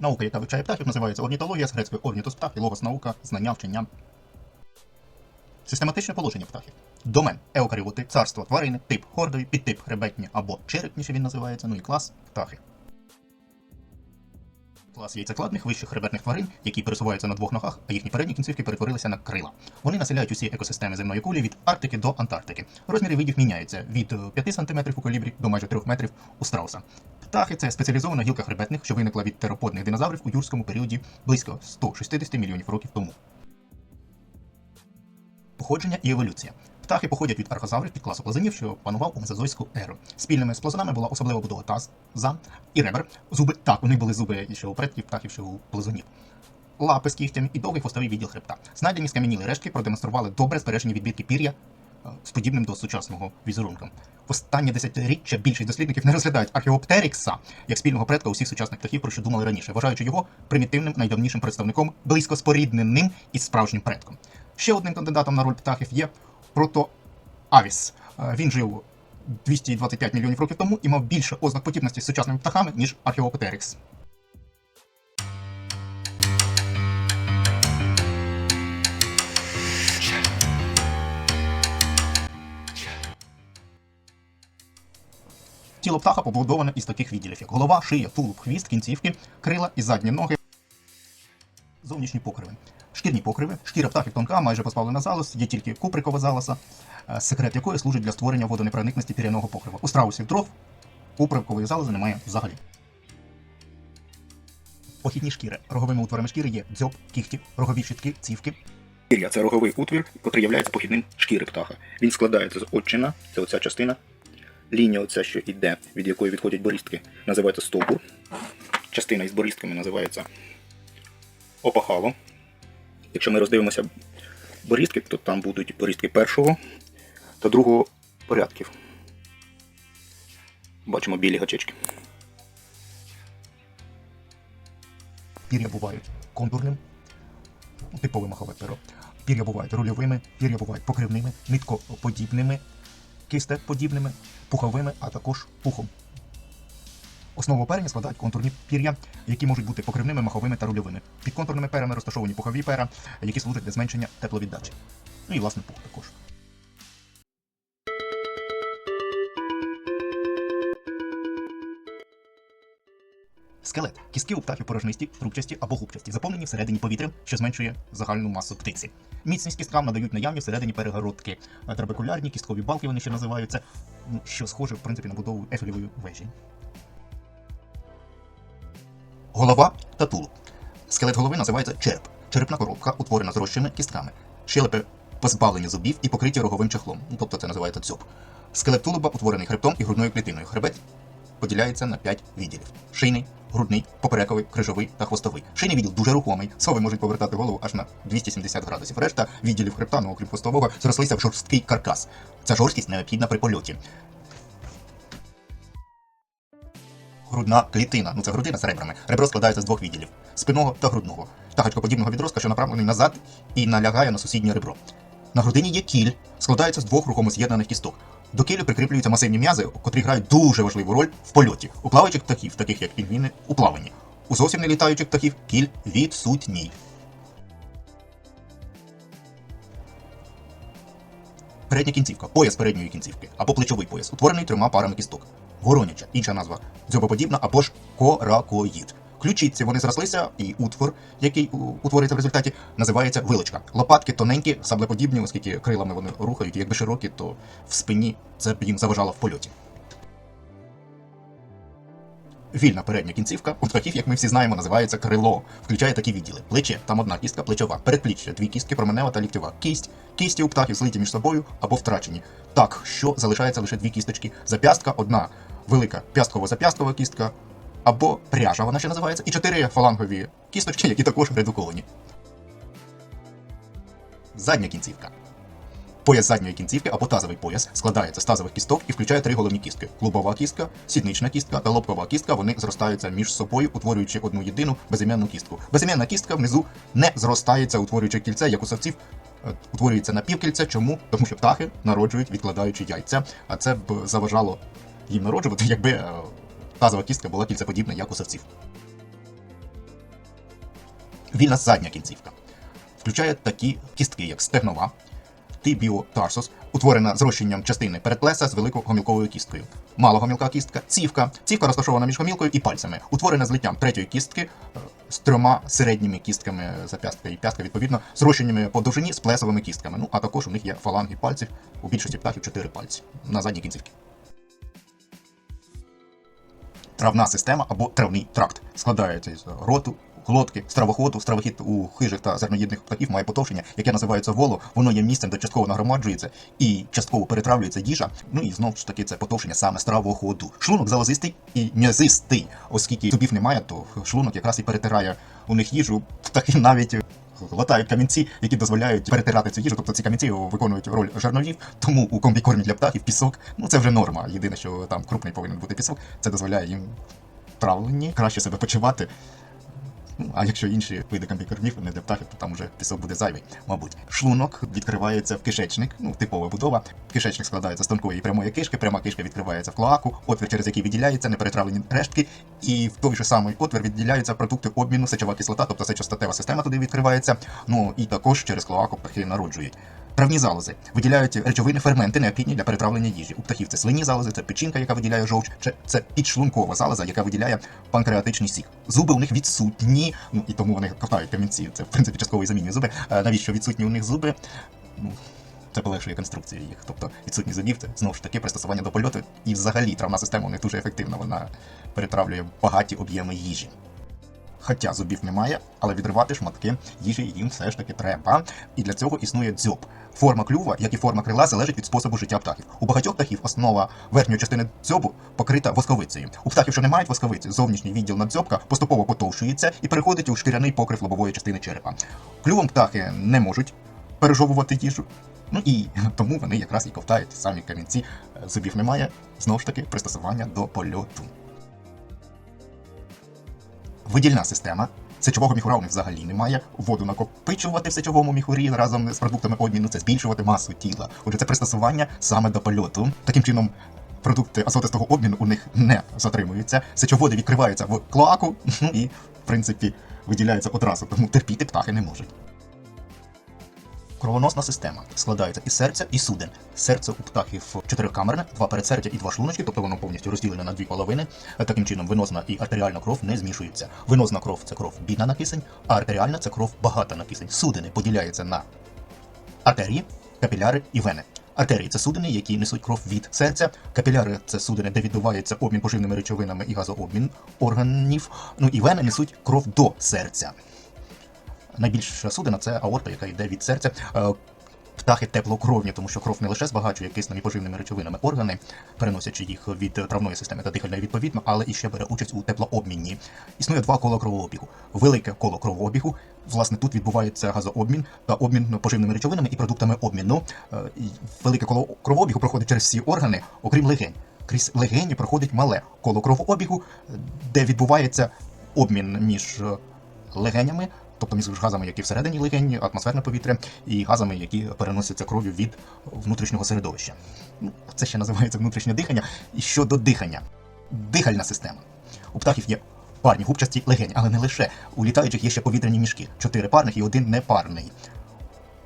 Наука, яка вивчає птахів, називається орнітологія з грецької орнітос птах і логос наука, знання, вчення. Систематичне положення птахів. Домен еукаріоти, царство тварини, тип хордові, підтип хребетні або черепніше він називається, ну і клас птахи. Клас яйцекладних вищих хребетних тварин, які пересуваються на двох ногах, а їхні передні кінцівки перетворилися на крила. Вони населяють усі екосистеми земної кулі від Арктики до Антарктики. Розміри видів міняються від е, 5 см у колібрі до майже 3 метрів у страуса. Птахи це спеціалізована гілка хребетних, що виникла від тероподних динозаврів у юрському періоді близько 160 мільйонів років тому. Походження і еволюція. Птахи походять від архозаврів під класу плазунів, що панував у мезозойську еру. Спільними з плазунами була особлива будова таза і ребер. Зуби так, у них були зуби і що у предків птахів, що у плазунів. Лапи з кігтями і довгий хвостовий відділ хребта. Знайдені скам'яніли рештки продемонстрували добре збережені відбитки пір'я з подібним до сучасного візерунком. В останнє десятиріччя більшість дослідників не розглядають археоптерікса як спільного предка усіх сучасних птахів, про що думали раніше, вважаючи його примітивним найдавнішим представником, близько спорідненим із справжнім предком. Ще одним кандидатом на роль птахів є протоавіс. Е, Він жив 225 мільйонів років тому і мав більше ознак подібності з сучасними птахами, ніж археоптерікс. Тіло птаха побудоване із таких відділів, як голова, шия, тулуб, хвіст, кінцівки, крила і задні ноги. Зовнішні покриви. Шкірні покриви. Шкіра птахів тонка, майже позбавлена залоз, є тільки куприкова залоса, е, секрет якої служить для створення водонепроникності піряного покрива. У страусів дров куприкової залози немає взагалі. Похідні шкіри. Роговими утворами шкіри є дзьоб, кіхті, рогові щитки, цівки. Це роговий утвір, який є похідним шкіри птаха. Він складається з отчина, це оця частина. Лінія, оця, що йде, від якої відходять борістки, називається стовбур. Частина із борістками називається опахало. Якщо ми роздивимося борістки, то там будуть борістки першого та другого порядків. Бачимо білі гачечки. Пір'я бувають контурним, типове махове перо. Пір'я бувають рульовими, пір'я бувають покривними, ниткоподібними, кистеподібними, пуховими, а також пухом. Основу оперення складають контурні пір'я, які можуть бути покривними, маховими та рульовими. Під контурними перами розташовані пухові пера, які служать для зменшення тепловіддачі. Ну і власне пух також. Скелет. Кістки у птахів порожнисті, трубчасті або губчасті, заповнені всередині повітрям, що зменшує загальну масу птиці. Міцність кісткам надають наявні всередині перегородки. Трабекулярні, кісткові балки вони ще називаються, що схоже, в принципі, на будову ефелевої вежі. Голова та тулуб. Скелет голови називається череп. Черепна коробка утворена зрощеними кістками. Щелепи позбавлені зубів і покриті роговим чехлом. Ну, тобто це називається дзьоб. Скелет тулуба утворений хребтом і грудною клітиною. Хребет поділяється на 5 відділів: шийний, грудний, поперековий, крижовий та хвостовий. Шийний відділ дуже рухомий. Сови можуть повертати голову аж на 270 градусів. Решта відділів хребта, ну, окрім хвостового, зрослися в жорсткий каркас. Ця жорсткість необхідна при польоті. Грудна клітина. Ну це грудина з ребрами. Ребро складається з двох відділів спинного та грудного. Тахачкоподібного відростка, що направлений назад і налягає на сусіднє ребро. На грудині є кіль, складається з двох рухомо з'єднаних кісток. До кілю прикріплюються масивні м'язи, котрі грають дуже важливу роль в польоті. У плаваючих птахів, таких як пінгвіни, у плаванні. У зовсім не літаючих птахів кіль відсутній. Передня кінцівка, пояс передньої кінцівки або плечовий пояс, утворений трьома парами кісток. Вороняча, інша назва дзьобоподібна або ж коракоїд. Ключиці вони зрослися, і утвор, який утворюється в результаті, називається вилочка. Лопатки тоненькі, саблеподібні, оскільки крилами вони рухають, якби широкі, то в спині це б їм заважало в польоті. Вільна передня кінцівка у птахів, як ми всі знаємо, називається крило. Включає такі відділи: плече, там одна кістка, плечова, передпліччя, дві кістки, променева та ліктьова. Кість, кісті у птахів злиті між собою або втрачені. Так, що залишається лише дві кісточки. Зап'ястка, одна велика п'ястково-зап'ясткова кістка, або пряжа, вона ще називається, і чотири фалангові кісточки, які також редуковані. Задня кінцівка. Пояс задньої кінцівки або тазовий пояс складається з тазових кісток і включає три головні кістки: клубова кістка, сіднична кістка та лобкова кістка. Вони зростаються між собою, утворюючи одну єдину безіменну кістку. Безіменна кістка внизу не зростається, утворюючи кільце, як у савців. е, Утворюється напівкільце. Чому? Тому що птахи народжують, відкладаючи яйця, а це б заважало їм народжувати, якби е, тазова кістка була кільцеподібна, як у савців. Вільна задня кінцівка включає такі кістки, як стегнова, тибіотарсус, утворена зрощенням частини передплеса з великогомілковою кісткою. Малогомілка кістка, цівка. Цівка розташована між гомілкою і пальцями, утворена злиттям третьої кістки е, з трьома середніми кістками зап'ястка і п'ястка, відповідно, зрощеннями по довжині з плесовими кістками. Ну а також у них є фаланги пальців, у більшості птахів 4 пальці на задній кінцівці. Травна система або травний тракт складається з роту, глотки, стравоходу. Стравохід у хижих та зерноїдних птахів має потовщення, яке називається воло. Воно є місцем, де частково нагромаджується і частково перетравлюється їжа. Ну і знову ж таки це потовщення саме стравоходу. Шлунок залозистий і м'язистий, оскільки зубів немає, то шлунок якраз і перетирає у них їжу. Птахи навіть глотають камінці, які дозволяють перетирати цю їжу. Тобто ці камінці виконують роль жарновів. Тому у комбікормі для птахів пісок, ну це вже норма. Єдине, що там крупний повинен бути пісок, це дозволяє їм травлені, краще себе почувати. Ну, а якщо інші види комбікормів не для птахів, то там вже пісок буде зайвий, мабуть. Шлунок відкривається в кишечник, ну, типова будова. Кишечник складається з тонкої прямої кишки, пряма кишка відкривається в клоаку, отвір, через який відділяється, неперетравлені рештки, і в той же самий отвір відділяються продукти обміну, сечова кислота, тобто сечостатева система туди відкривається. Ну і також через клоаку птахи народжують. Травні залози виділяють речовини ферменти, необхідні для перетравлення їжі. У птахів це слинні залози, це печінка, яка виділяє жовч, це підшлункова залоза, яка виділяє панкреатичний сік. Зуби у них відсутні, ну і тому вони ковтають камінці. Це в принципі частково і замінює зуби. А навіщо відсутні у них зуби? Ну, це полегшує конструкцію їх. Тобто відсутність зубів це знову ж таки пристосування до польоту. І взагалі травна система у них дуже ефективна. Вона перетравлює багаті об'єми їжі. Хоча зубів немає, але відривати шматки їжі їм все ж таки треба. І для цього існує дзьоб. Форма клюва, як і форма крила, залежить від способу життя птахів. У багатьох птахів основа верхньої частини дзьобу покрита восковицею. У птахів, що не мають восковиці, зовнішній відділ надзьобка поступово потовшується і переходить у шкіряний покрив лобової частини черепа. Клювом птахи не можуть пережовувати їжу. Ну і тому вони якраз і ковтають самі камінці. Зубів немає, знову ж таки, пристосування до польоту. Видільна система. Сечового міхура у них взагалі немає. Воду накопичувати в сечовому міхурі разом з продуктами обміну це збільшувати масу тіла. Отже, це пристосування саме до польоту. Таким чином, продукти азотистого обміну у них не затримуються. Сечоводи відкриваються в клоаку ну і, в принципі, виділяються одразу, тому терпіти птахи не можуть. Кровоносна система складається із серця і суден. Серце у птахів чотирикамерне, два передсердя і два шлуночки, тобто воно повністю розділене на дві половини. Таким чином, венозна і артеріальна кров не змішуються. Венозна кров це кров бідна на кисень, а артеріальна це кров багата на кисень. Судини поділяються на артерії, капіляри і вени. Артерії це судини, які несуть кров від серця. Капіляри це судини, де відбувається обмін поживними речовинами і газообмін органів. Ну і вени несуть кров до серця. Найбільша судина це аорта, яка йде від серця. Е, Птахи теплокровні, тому що кров не лише збагачує киснем поживними речовинами органи, переносячи їх від травної системи та дихальної відповідно, але і ще бере участь у теплообмінні. Існує два кола кровообігу. Велике коло кровообігу. Власне, тут відбувається газообмін та обмін поживними речовинами і продуктами обміну. Е, Велике коло кровообігу проходить через всі органи, окрім легень. Крізь легені проходить мале коло кровообігу, де відбувається обмін між е, легенями, тобто між газами, які всередині легені, атмосферне повітря, і газами, які переносяться кров'ю від внутрішнього середовища. Ну, Це ще називається внутрішнє дихання. І щодо дихання, дихальна система. У птахів є парні губчасті легені, але не лише. У літаючих є ще повітряні мішки, чотири парних і один непарний.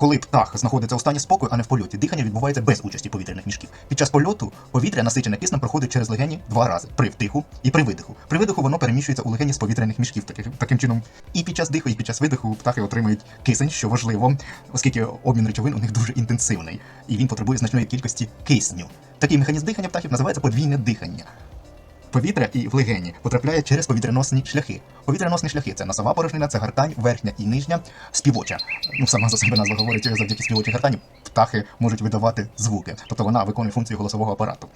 Коли птах знаходиться у стані спокою, а не в польоті, дихання відбувається без участі повітряних мішків. Під час польоту повітря, насичене киснем, проходить через легені два рази при вдиху і при видиху. При видиху воно переміщується у легені з повітряних мішків. Таким, таким чином, і під час диху, і під час видиху птахи отримують кисень, що важливо, оскільки обмін речовин у них дуже інтенсивний, і він потребує значної кількості кисню. Такий механізм дихання птахів називається подвійне дихання. Повітря і в легені потрапляє через повітряносні шляхи. Повітряносні шляхи це носова порожнина, це гартань, верхня і нижня, співоча. Ну, сама за себе назва говорить, завдяки співочій гартані птахи можуть видавати звуки. Тобто вона виконує функцію голосового апарату.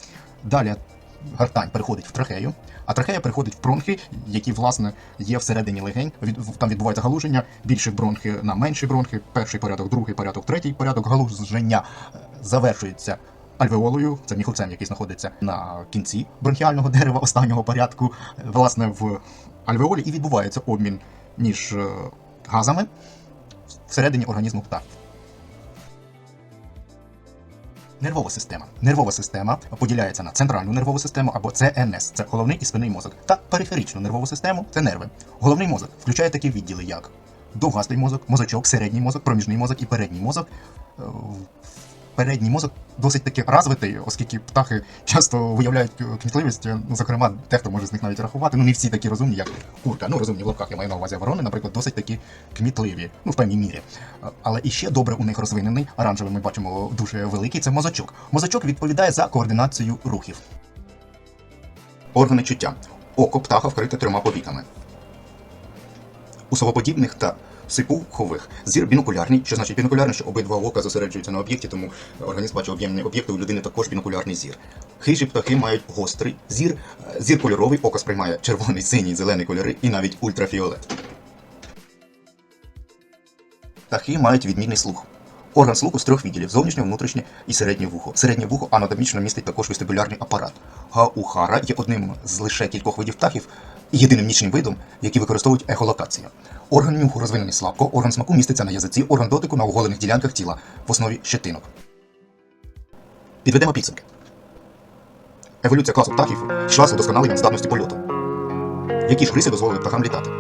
Далі гартань переходить в трахею, а трахея переходить в бронхи, які, власне, є всередині легень. Там відбувається галуження, більші бронхи на менші бронхи, перший порядок, другий порядок, третій порядок. Галуження е, завершується альвеолою, це міхуцем, який знаходиться на кінці бронхіального дерева останнього порядку. Е, Власне, в альвеолі і відбувається обмін між е, газами всередині організму птахів. Нервова система. Нервова система поділяється на центральну нервову систему або ЦНС це головний і спинний мозок, та периферичну нервову систему це нерви. Головний мозок включає такі відділи, як довгастий мозок, мозочок, середній мозок, проміжний мозок і передній мозок. Передній мозок досить таки розвитий, оскільки птахи часто виявляють е, кмітливість. е, Ну, зокрема, дехто може з них навіть рахувати. Ну не всі такі розумні, як курка. Ну розумні в лапках я маю на увазі ворони, наприклад, досить таки кмітливі, ну в певній мірі. Але іще добре у них розвинений, оранжевий ми бачимо дуже великий. Це мозочок. Мозочок відповідає за координацію рухів. Органи чуття. Око птаха вкрите трьома повіками. У совоподібних та сипухових зір бінокулярний, що значить бінокулярний, що обидва ока зосереджуються на об'єкті, тому організм бачить об'ємні об'єкти, у людини також бінокулярний зір. Хижі птахи мають гострий зір, е, зір кольоровий, око сприймає червоний, синій, зелений кольори і навіть ультрафіолет. Птахи мають відмінний слух. Орган слуху з трьох відділів зовнішнє, внутрішнє і середнє вухо. Середнє вухо анатомічно містить також вестибулярний апарат. Гаухара є одним з лише кількох видів птахів єдиним нічним видом, які використовують ехолокацію. Орган нюху розвинений слабко, орган смаку міститься на язиці, орган дотику на оголених ділянках тіла в основі щетинок. Підведемо підсумки. Еволюція класу птахів йшла з удосконаленням здатності польоту. Які ж риси дозволили птахам літати?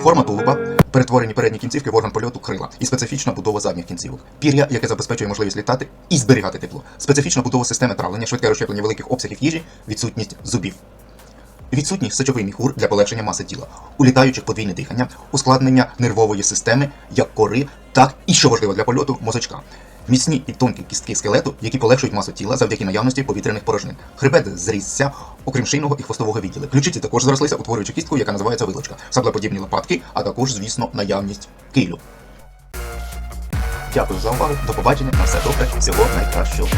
Форма тулуба, перетворені передні кінцівки в орган польоту крила і специфічна будова задніх кінцівок. Пір'я, яке забезпечує можливість літати і зберігати тепло. Специфічна будова системи травлення, швидке розщеплення великих обсягів їжі, відсутність зубів. Відсутність сечовий міхур для полегшення маси тіла, у літаючих подвійне дихання, ускладнення нервової системи, як кори, так і, що важливо для польоту, мозочка. Міцні і тонкі кістки скелету, які полегшують масу тіла завдяки наявності повітряних порожнин. Хребет зрісся, окрім шийного і хвостового відділу. Ключиці також зрослися, утворюючи кістку, яка називається вилочка, саблеподібні лопатки, а також, звісно, наявність килю. Дякую за увагу. До побачення. На все добре. Всього найкращого.